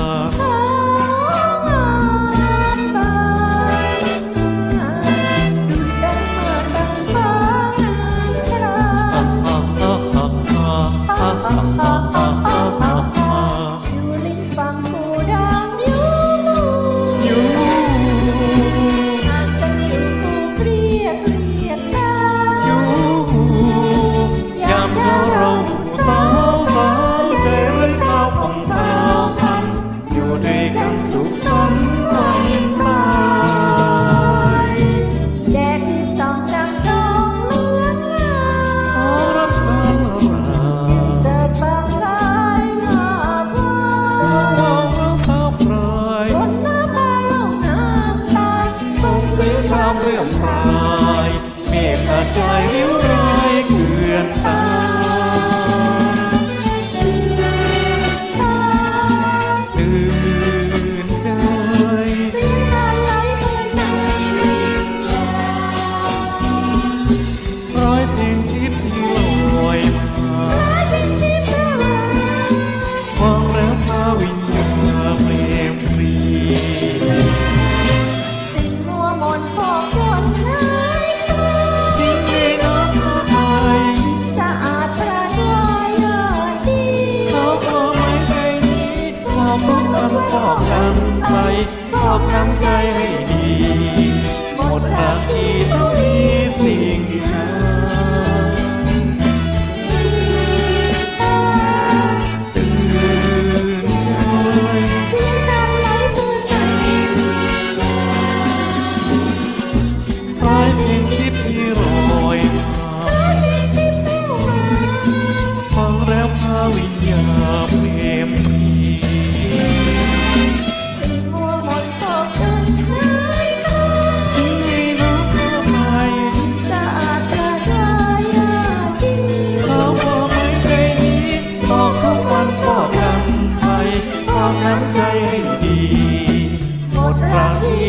oh ด้วยกันสุขสมหวังไปแดดที่สองดำดองเหลืองขอรับสารเกิดบางรายมาพลมองแล้วเศร้าพลาหน้าตาลงน้งความเรื่องพายเมฆขาดใจริ้วรายเกลื่อนตา ชอบทำไปชอบทำใจให้ดี หมดหน้าที่ต้องมีสิ่งทำตื่นเช้เสียงตาไหลพูดใจคล้เพียงคลิปที่รอยมาฟังแล้วพาวิญญาณ น้ำใจให้ดี หมดราที